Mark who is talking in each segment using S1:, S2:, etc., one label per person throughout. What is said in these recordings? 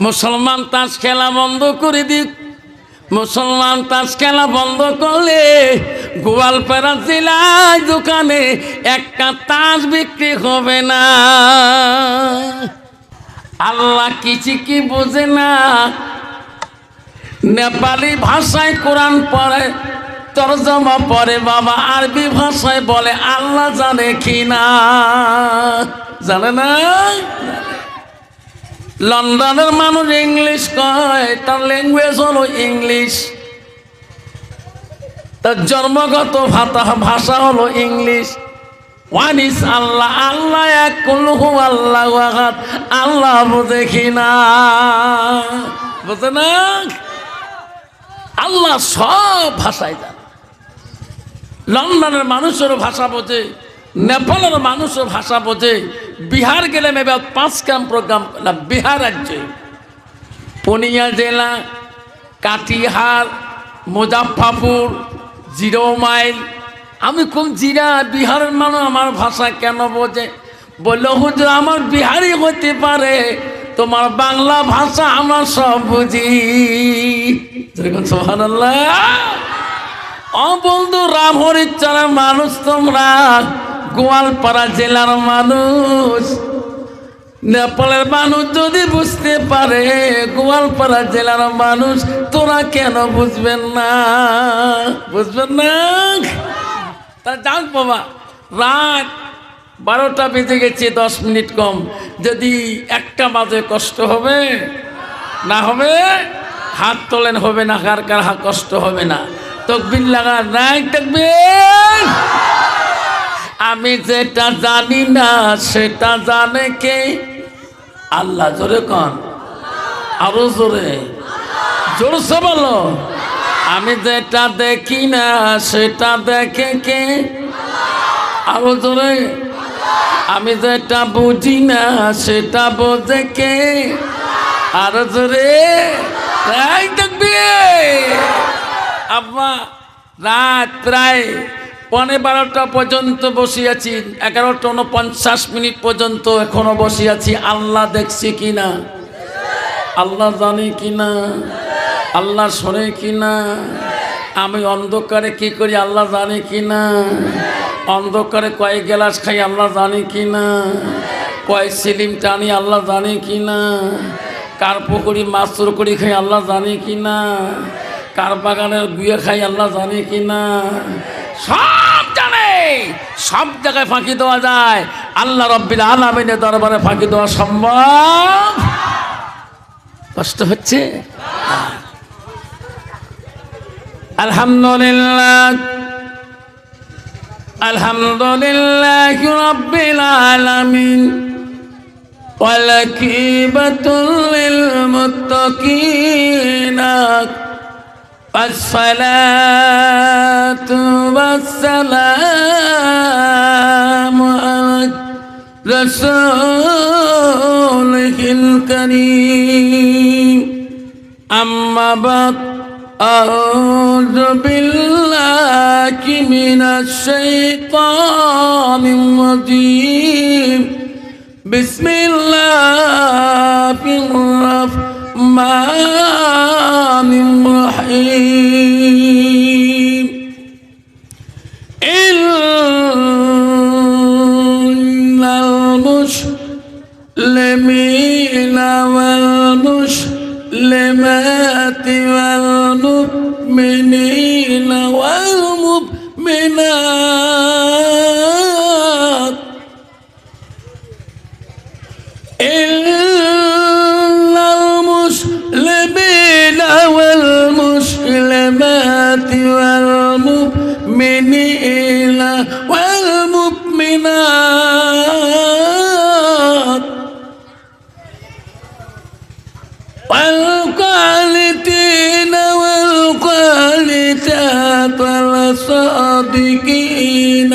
S1: মুসলমান তাস খেলা বন্ধ করে দিক। মুসলমান তাস খেলা বন্ধ করলে গোয়ালপাড়া জেলায় দোকানে একটা তাস বিক্রি হবে না। আল্লাহ কিছু কি বোঝে না? নেপালি ভাষায় কোরআন পড়ে, তরজমা পড়ে, বাবা আরবি ভাষায় বলে, আল্লাহ জানে কি না? জানে না? লন্ডনের মানুষ ইংলিশ কয়, তার ল্যাঙ্গুয়েজ হলো ইংলিশ। তার জন্মগত ভাতা, ভাষা হলো ইংলিশ। ওয়ান ইস আল্লাহ আল্লাহ এক কুল্লুহু আল্লাহ আহাদ, আল্লাহ দেখি না? বুঝে না? আল্লাহ সব ভাষায় জানে। লন্ডনের মানুষেরও ভাষা বোঝে, নেপালের মানুষের ভাষা বোঝে বিহার গেলে এবার পাঁচ কাম প্রোগ্রাম না বিহার রাজ্যে। পনিয়া জেলা, কাটিহার মুজাফাপুর জিরো মাইল। আমি কোন জিরা বিহারের মানুষ, আমার ভাষা কেন বোঝে? বলল, হুজুর, আমার বিহারি হতে পারে, তোমার বাংলা ভাষা আমরা সব বুঝি। সোহান ও রাম হরিচরের মানুষ তোমরা। গোয়ালপাড়া জেলার মানুষ। নেপালের মানুষ যদি বুঝতে পারে, গোয়ালপাড়া জেলার মানুষ, তোরা কেন বুঝবেন না? বুঝবেন না? তা যাক বাবা, রাত বারোটা বেজে গেছে, দশ মিনিট কম। যদি একটা বাজে কষ্ট হবে, না হবে, হাত তোলেন হবে না, কার কার কষ্ট হবে না। তকবির লাগা নাই তকবির? আমি যেটা জানি না, সেটা জানে কে? আল্লাহ জোরে কন। আরও জোরে। জোরসে বলো। আমি যেটা দেখি না, সেটা দেখে কে? আরও জোরে। আমি যেটা বুঝি না, সেটা বোঝে কে? আরও জোরে। আব্বা, রাত প্রায় পনে বারোটা পর্যন্ত বসে আছি এগারোটা উনপঞ্চাশ মিনিট পর্যন্ত এখনও বসে আছি আল্লাহ দেখছি কি না আল্লাহ জানে কি না আল্লাহ শোনে কি না আমি অন্ধকারে কি করি? আল্লাহ জানে কি না অন্ধকারে কয় গ্লাস খাই? আল্লাহ জানে কি না কয় সিলিম টানি? আল্লাহ জানে কি না কার পুকুরি মাছ করি খাই? আল্লাহ জানে কি না কার বাগানের গুয়ে খাই? আল্লাহ জানে কি না সব জানে। সব জায়গায় ফাঁকি দেওয়া যায়। আল্লাহ রব্বিল আলমিনের দরবারে ফাঁকি দেওয়া সম্ভব? কষ্ট হচ্ছে? আলহামদুলিল্লাহ। আলহামদুলিল্লাহ রব্বিল আলমিন। ওয়ালাকিবাতুল লিল মুত্তাকিনা। الصلاة والسلام على رسوله الكريم أما بعد أعوذ بالله من الشيطان الرجيم بسم الله الرحمن الرحيم إن المسلمين والمسلمات والمؤمنين والمؤمنات والصادقين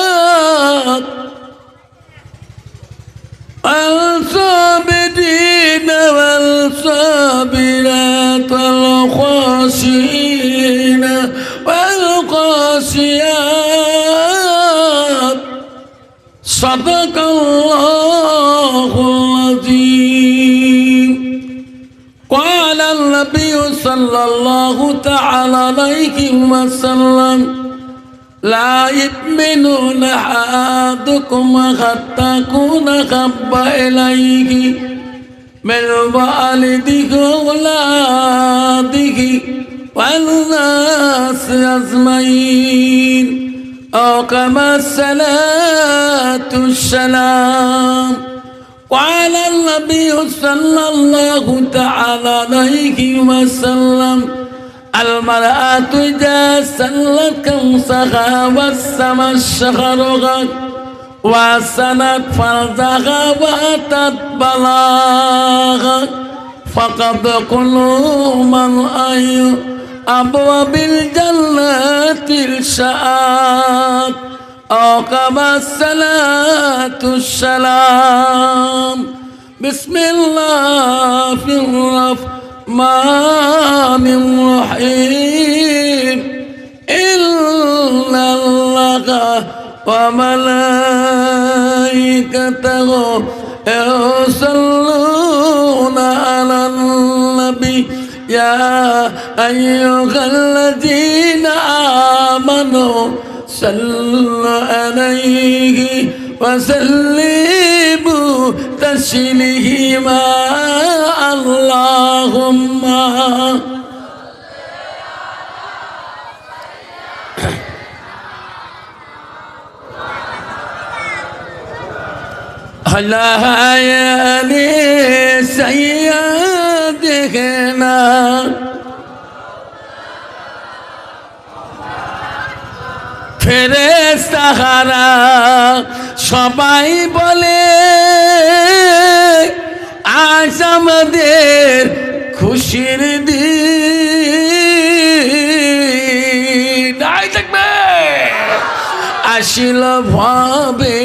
S1: والصادقات والصابرين والصابرات والخاشعين والخاشعات صدق الله صلى الله تعالى عليه وسلم لا يؤمنون أحدكم حتى أكون أحب إليه من والده وأولاده والناس أجمعين أو كما الصلاة السلام وعلى النبي صلى الله تعالى عليه وسلم المرأة إذا سلت كمسها والسما شهرها وسنت فرزها وأتت بلاغا فقد كلوا من أي أبواب الجنة الشآت كما الصلاة السلام بسم الله في الرحمن الرحيم. إن الله وملائكته يصلون على النبي. يا أيها الذين آمنوا صلوا عليه وسلموا تسليما اللهم. هلا يا سيدنا ফেরেস্তাহারা সবাই বলে আজ আমাদের খুশির দিন। থাকবে। আসিল ভাবে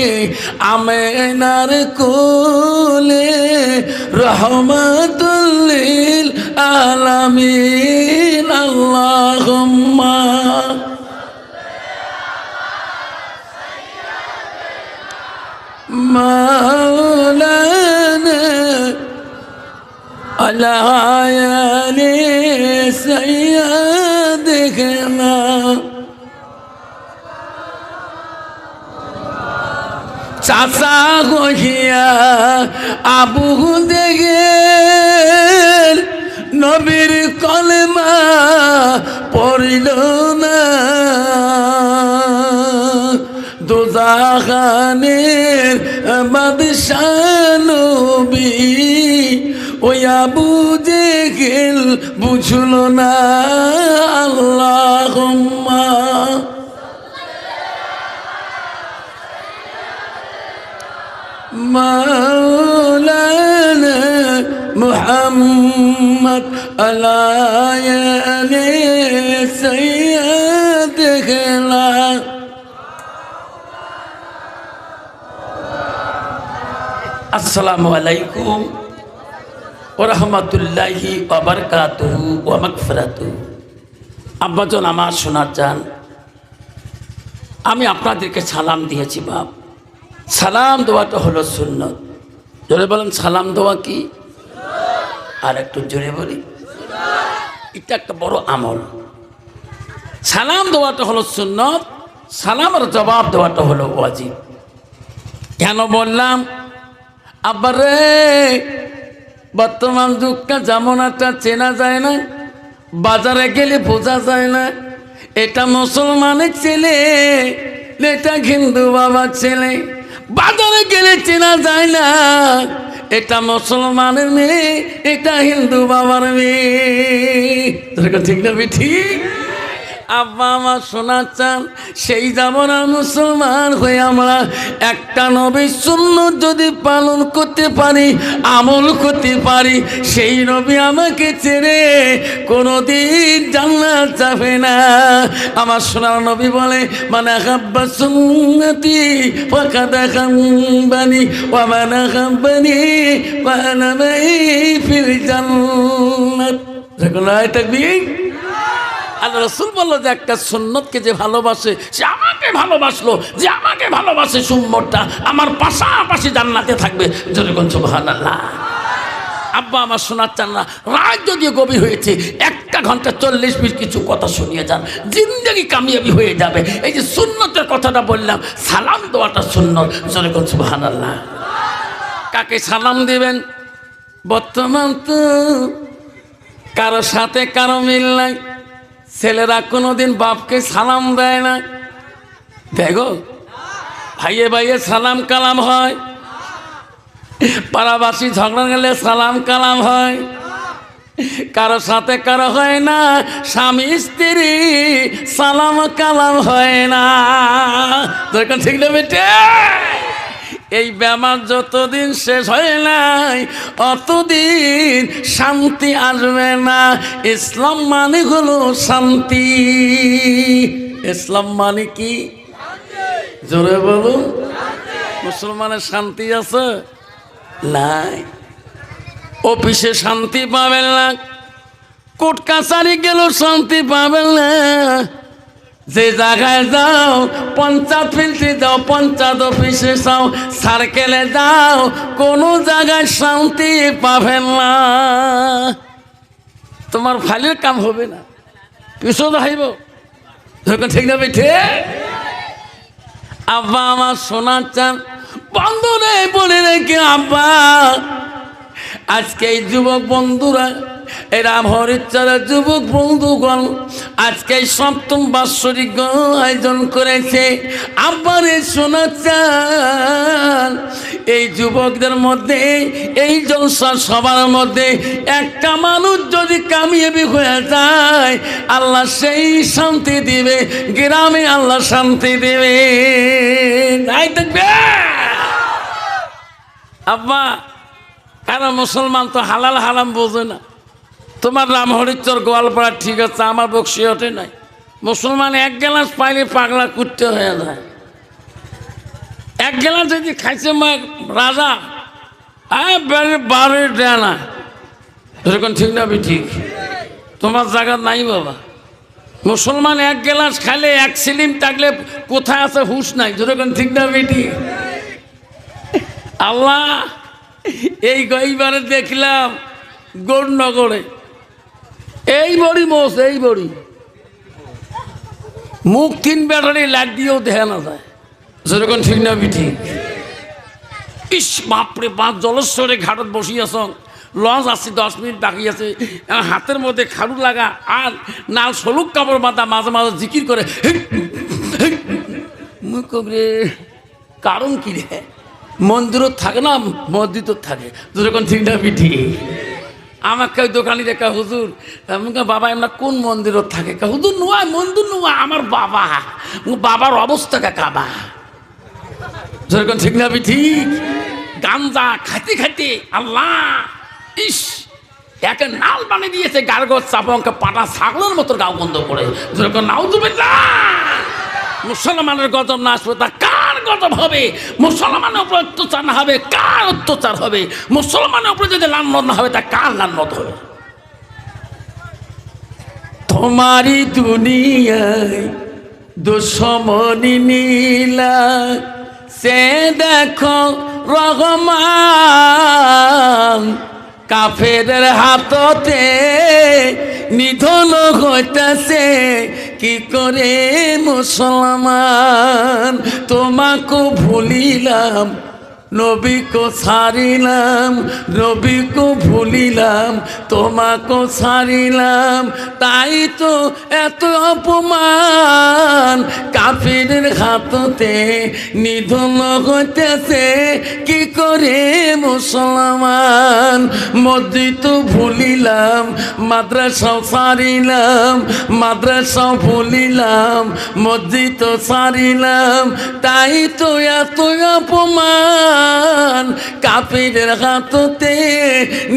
S1: আমেনার কোলে রহমতুল্লিল আলামিন। আল্লাহুম্মা مولانا على آيال سيدنا চাচা গহিয়া আবু দেখে নবীর কলমা পড়িল না দোজাখানের বাদশানবী ওই আবু জেহেল বুঝল না আল্লাহ মাওলানা মুহাম্মদ আলায়া আলী সৈয়দ খেলা। আসসালামু আলাইকুম ওরহমতুল্লাহি ওবরকাতুহু মকফরাতুহু আব্বাজন আমার শোনার চান আমি আপনাদেরকে সালাম দিয়েছি বাপ। সালাম দেওয়াটা হলো সুন্নত। জোরে বলেন, সালাম দেওয়া কি? আর একটু জোরে বলি। এটা একটা বড় আমল। সালাম দেওয়াটা হলো সুন্নত, সালামের জবাব দেওয়াটা হলো ওয়াজিব। কেন বললাম? আবারে বর্তমান যুগটা যেমন একটা চেনা যায় না, বাজারে গেলে বোঝা যায় না। এটা মুসলমানের ছেলে, এটা হিন্দু বাবার ছেলে, বাজারে গেলে চেনা যায় না। এটা মুসলমানের মেয়ে, এটা হিন্দু বাবার মেয়ে। ঠিক না ঠিক আব্বা আমার শোনা চান, সেই যেমন আর মুসলমান হয়ে আমরা একটা নবী শূন্য যদি পালন করতে পারি, আমল করতে পারি, সেই নবী আমাকে ছেড়ে কোনোদিন জান্নাত যাবে না। আমার সোনার নবী বলে মানে হাব্বা সুন্নতি ফাঁকা দেখা বানি ও মানে হাব্বানি বানাবাই ফির জান্নাত। দেখুন রায় থাকবি আল্লাহ রসুল বলল যে একটা সুন্নতকে যে ভালোবাসে, সে আমাকে ভালোবাসলো, যে আমাকে ভালোবাসে সুম্মতটা, আমার পাশাপাশি জান্নাতে থাকবে। যেরকম সুবহান আব্বা আমার শোনাচ্ছেন না রাত যদিও গভীর হয়েছে, একটা ঘণ্টা চল্লিশ মিনিট কিছু কথা শুনিয়ে যান, জিন্দগি কামিয়াবি হয়ে যাবে। এই যে সুন্নতের কথাটা বললাম, সালাম দেওয়াটা জোরে কোন সুবাহান আল্লাহ কাকে সালাম দিবেন? বর্তমান তো কারও সাথে কারও মিল নাই। ছেলেরা কোনোদিন বাপকে সালাম দেয় না। দেখো, ভাইয়ে ভাইয়ে সালাম কালাম হয়। পাড়াবাসী ঝগড়া গেলে সালাম কালাম হয়। কারও সাথে কারও হয় না, স্বামী, স্ত্রী, সালাম কালাম হয় না। দরকার ঠিক না বেটে? এই বেমার যতদিন শেষ হয় নাই অতদিন শান্তি আসবে না। ইসলাম মানে হলো শান্তি। ইসলাম মানে কি? জোরে বলুন। মুসলমানের শান্তি আছে? নাই। অফিসে শান্তি পাবেন না। কোর্ট কাছারি গেল শান্তি পাবেন না। যে জায়গায় যাও পঞ্চায়েত ফিল্ডে যাও পঞ্চায়েত অফিসে যাও সার্কেলে যাও, কোনো জায়গায় শান্তি পাবেন না। তোমার ফাইলের কাম হবে না। পিছন হাইব যখন ঠিক না বেঠে আব্বা আমার শোনার চান বন্ধুরে বলে রেখে আব্বা, আজকে এই যুবক বন্ধুরা এরা হরিচারা যুবক বন্ধুগণ, আজকে সপ্তম বাৎসরিক আয়োজন করেছে আব্বারে শোনা চান এই যুবকদের মধ্যে, এই জলসা সবার মধ্যে একটা মানুষ যদি কামিয়াবি হয়ে যায়, আল্লাহ সেই শান্তি দিবে, গ্রামে আল্লাহ শান্তি দেবে। দেখবে? আব্বা কারণ মুসলমান তো হালাল হালাম বোঝে না। তোমার রাম হরিচর গোয়ালপাড়া ঠিক আছে, আমার বক্সি ওঠে নাই। মুসলমান এক গ্লাস পাইলে পাগলা কুটতে হয়ে যায়। এক গ্লাস যদি খাইছে রাজা আয় বেড়ে বারে দেয় না এরকম ঠিক না ঠিক। তোমার জায়গা নাই বাবা। মুসলমান এক গ্লাস খাইলে এক সিলিম থাকলে কোথায় আছে হুশ নাই যেরকম ঠিক না বেটি আল্লাহ, এই গইবারে দেখলাম গৌরনগরে এই বড়ি মোষ, এই বড়ি। মুখ তিন ব্যাটারি লাগ দিয়েও দেখা না যায়। যেরকম ঠিক না বিঠি। ইস বাপরে, বাপ, জলেশ্বরে ঘাটত বসিয়াছ লঞ্চ আসছে দশ মিনিট বাকি আছে। হাতের মধ্যে খাড়ু লাগা আর নাল সলুক কাপড় বাঁধা মাঝে মাঝে জিকির করে মুখ কারণ কি রে মন্দিরও থাকে না মসজিদও থাকে। যেরকম ঠিক না বিঠি। আমাকে ওই দোকানি দেখা, হুজুর বাবা এমনা কোন মন্দিরত থাকে? কা হুজুর, নোয়া, মন্দির নোয়া, আমার বাবা। বাবার অবস্থা কাবা? যেরকম ঠিক না ঠিক গাঞ্জা খাইতে খাইতে আল্লাহ, ইস, একে নাল বানিয়ে দিয়েছে গার্গজ চাপঙ্কে পাটা ছাগলের মতো গাও বন্ধ করে। যেরকম নাও দেবেন না মুসলমানের গজব না আসবে, তা হবে মুসলমানের উপর অত্যাচার না হবে, কার অত্যাচার হবে? মুসলমানের উপরে যদি লান্নত না হবে, তা কার লান্নত হবে? তোমারই দুনিয়ায় দুশ্মনী নীলা সে দেখো রহমান। হাততে নিধন হইতেছে, কি করে মুসলমান তোমাকে ভুলিলাম। নবীকে ছাড়িলাম নবীকে ভুলিলাম, তোমাকে ছাড়িলাম তাই তো এত অপমান, কাফিরের হাততে নিধন হইতেছে। কি করে মুসলমান? মসজিদ ভুলিলাম, মাদ্রাসাও ছাড়িলাম মাদ্রাসাও ভুলিলাম, মসজিদ ছাড়িলাম তাই তো এত অপমান। কাপিরের হাততে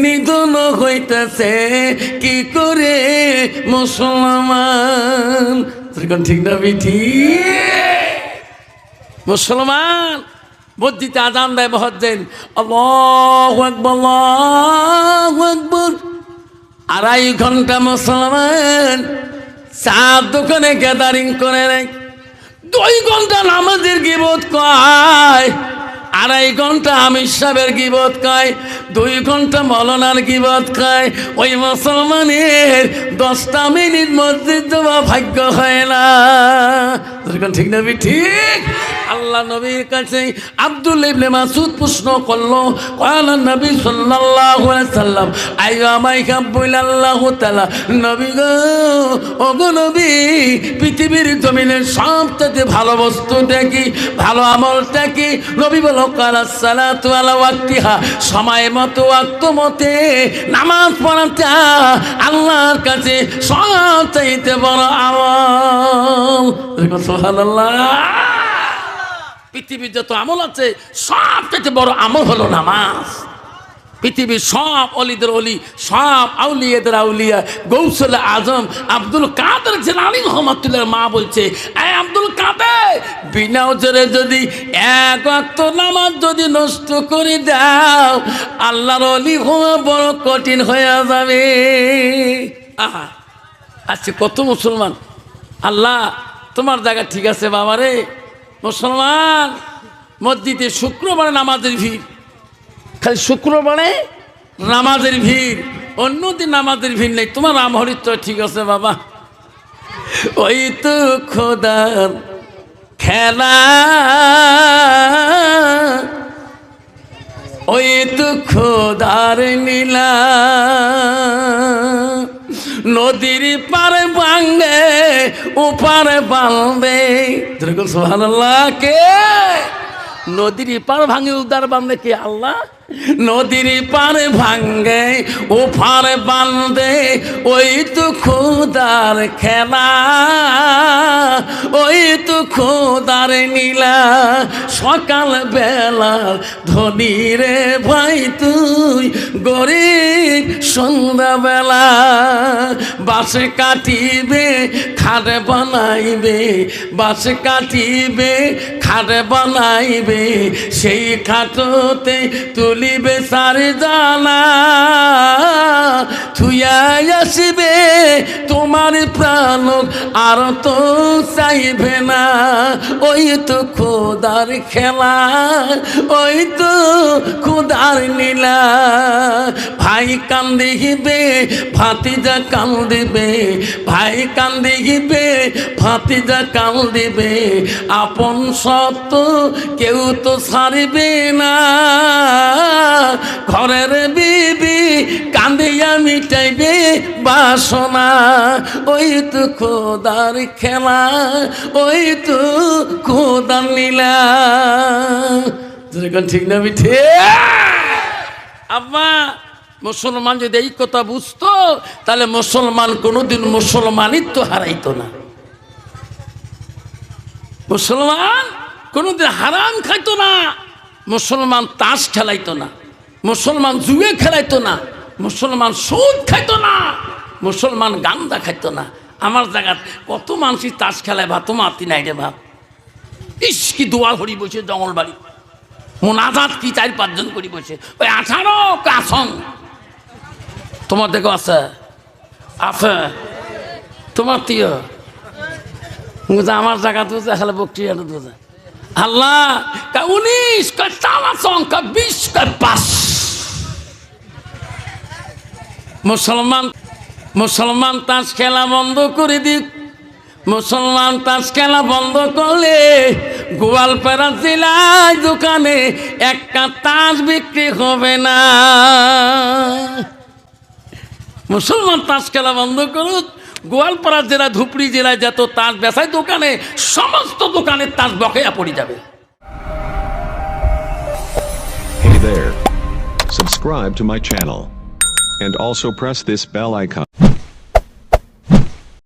S1: নিধন হইতেছে। কি করে মুসলমান? ঠিক না বিঠি মুসলমান? মসজিদে আজান দেয় মহজ্জেন। আকবার আড়াই ঘণ্টা মুসলমান চা দোকানে গ্যাদারিং করে নেয়। দুই ঘণ্টা নামাজের গিবোধ কয়। আড়াই ঘণ্টা আমির সাহেবের গিবত খায়, দুই ঘণ্টা মলনার গিবত খায়। ওই মুসলমানের দশটা মিনিট মসজিদ দেওয়া ভাগ্য হয় না। ঠিক না ঠিক? আল্লাহ নবীর কাছে আব্দুল ইবনে মাসুদ প্রশ্ন করল, কালা নবী সাল্লাল্লাহু আলাইহি সাল্লাম, আইয়ু কাব্বুল আল্লাহু তাআলা, নবী গো, ওগো নবী, পৃথিবীর জমিনের সবচেয়ে ভালো বস্তুটা কি? ভালো আমলটা কি? নবী বলো কালা সালাতু আলা ওয়াক্তিহা, সময় মতো, ওয়াক্ত মতে, নামাজ পড়াটা আল্লাহর কাছে সবচাইতে বড় আমল। সুবহানাল্লাহ। পৃথিবীর যত আমল আছে, সব থেকে বড় আমল হলো নামাজ। পৃথিবীর সব অলিদের অলি, সব আউলিয়াদের আউলিয়া। গৌসল আজম আব্দুল কাদের জেলানি রহমতুল্লাহ মা বলছে, এই আব্দুল কাদের, বিনা ওজরে যদি এক অক্ত নামাজ যদি নষ্ট করে দাও, আল্লাহর অলি হওয়া বড় কঠিন হয়ে যাবে। আহা, আজকে কত মুসলমান। আল্লাহ, তোমার জায়গা ঠিক আছে বাবারে। মুসলমান মসজিদে শুক্রবারে নামাজের ভিড়। খালি শুক্রবারে? নামাজের ভিড়। অন্যদিন নামাজের ভিড় নেই। তোমার নাম হরিত ঠিক আছে বাবা। ওই তো খোদার খেলা। ওই তো খোদার নীলা। নদীর পারে ভাঙ্গে উপারে বাঁধবে যেরকম আল্লাহ কে? নদীর পার ভাঙে উদ্ধার বাঁধবে কে? আল্লাহ। নদীর পারে ভাঙ্গে ওপারে বাঁধে, ওই তো খুদার খেলা। ওই তো খুদার নীলা সকাল বেলা ধনী রে ভাই তুই গরিব সন্ধ্যাবেলা। বাসে কাটিবে, খাটে বানাইবে বাসে কাটিবে, খাটে বানাইবে, সেই খাটোতে তুলিবে সারে জানা থুয়াই আসিবে, তোমার প্রাণ আর তো চাইবে না। ওই তো খোদার খেলা, ওই তো খোদার নীলা ভাই কান্দি কান্দিবে, ভাতিজা কান্দিবে, ভাই কান্দিবে, ভাতিজা কান্দিবে। আপন সত্য কেউ তো ছাড়বে না। ঘরের বিবি কান্দিয়া মিটাইবে বাসনা। ওই তো খোদার খেলা, ওই তো খোদার যেরকম ঠিক না মিঠে? আব্বা, মুসলমান যদি এই কথা বুঝতো, তাহলে মুসলমান কোনোদিন মুসলমানিত্ব হারাইতো না। মুসলমান কোনোদিন হারাম খাইতো না। মুসলমান তাস খেলাইতো না। মুসলমান জুয়ে খেলাইতো না। মুসলমান সুদ খাইতো না। মুসলমান গান্দা খাইতো না। আমার জায়গাত কত মানুষই তাস খেলায় ভাত মাতি নাই রে ভাত ইস, কি দোয়া হরি বসে জঙ্গল বাড়ি। মোনাজাত কি চার পাঁচজন করি বসে ওই আঠারো আসন। তোমার দেখো আছে। আছে। তোমার তিয়। আমার জায়গা তো খালে বক্তৃতা বুঝা। আল্লাহ কা উনিশ কা চালা সংখ্যা বিশ কা পাঁচ। মুসলমান মুসলমান তাস খেলা বন্ধ করে দিক। মুসলমান তাস খেলা বন্ধ করলে গোয়ালপাড়া জেলায় দোকানে একটা তাস বিক্রি হবে না। মুসলমান তাস খেলা বন্ধ করুক। গোয়ালপাড়া জেলা ধুপড়ি জেলায় যত তাস বেসায় দোকানে সমস্ত দোকানের তাস বকেয়া পড়ে যাবে.
S2: Subscribe to my channel. And also press this bell icon.